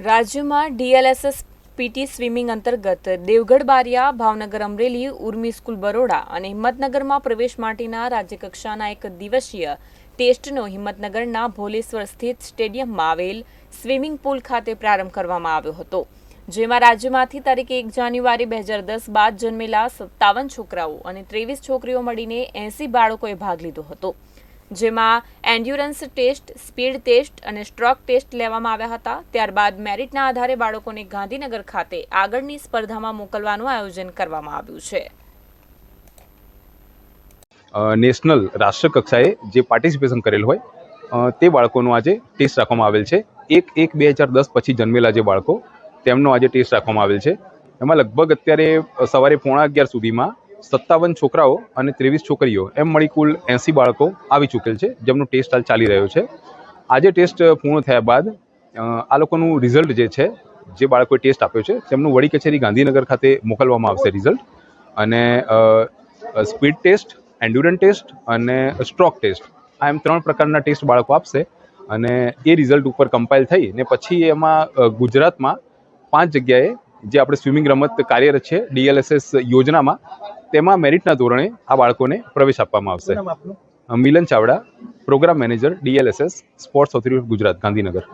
રાજ્યમાં DLSS PT swimming અંતર્ગત Devgadh Baria, Bhavnagar Amreli, Urmi school Baroda અને હિંમતનગરમાં પ્રવેશ માટેના રાજ્યકક્ષાના એક દિવસીય ટેસ્ટનો હિંમતનગરના ભોલેશ્વર સ્થિત સ્ટેડિયમમાં આવેલ સ્વિમિંગ પુલ ખાતે પ્રારંભ કરવામાં આવ્યો હતો, જેમાં રાજ્યમાંથી તારીખ એક જાન્યુઆરી બે હજાર દસ બાદ જન્મેલા સત્તાવન છોકરાઓ અને ત્રેવીસ છોકરીઓ મળીને એંસી બાળકોએ ભાગ લીધો હતો. જેમાં એન્ડ્યુરન્સ ટેસ્ટ, સ્પીડ ટેસ્ટ અને સ્ટ્રોક ટેસ્ટ લેવામાં આવ્યા હતા. ત્યારબાદ મેરિટના આધારે બાળકોને ગાંધીનગર ખાતે આગળની સ્પર્ધામાં મોકલવાનું આયોજન કરવામાં આવ્યું છે. નેશનલ રાષ્ટ્રકક્ષાએ જે પાર્ટિસિપેશન કરેલ હોય તે બાળકોનો આજે ટેસ્ટ રાખવામાં આવેલ છે. એક એક બે હજાર દસ પછી જન્મેલા જે બાળકો, તેમનો આજે ટેસ્ટ રાખવામાં આવેલ છે. એમાં લગભગ અત્યારે સવારે પોણા અગિયાર સુધીમાં સત્તાવન છોકરાઓ અને ત્રેવીસ છોકરીઓ, એમ મળી કુલ એંસી બાળકો આવી ચૂકેલ છે, જેમનો ટેસ્ટ હાલ ચાલી રહ્યો છે. આજે ટેસ્ટ પૂર્ણ થયા બાદ આ લોકોનું રિઝલ્ટ જે છે, જે બાળકોએ ટેસ્ટ આપ્યો છે, તેમનું વડી કચેરી ગાંધીનગર ખાતે મોકલવામાં આવશે રિઝલ્ટ અને સ્પીડ ટેસ્ટ એન્ડ્યુરન ટેસ્ટ અને સ્ટ્રોક ટેસ્ટ આ એમ ત્રણ પ્રકારના ટેસ્ટ બાળકો આપશે. અને એ રિઝલ્ટ ઉપર કમ્પાઇલ થઈ ને પછી એમાં ગુજરાતમાં પાંચ જગ્યાએ જે આપણે સ્વિમિંગ રમત કાર્યરત છે ડીએલએસએસ યોજનામાં તેમાં મેરિટના ધોરણે આ બાળકોને પ્રવેશ આપવામાં આવશે. Milan Chavda program manager DLSS sports authority of Gujarat Gandhinagar.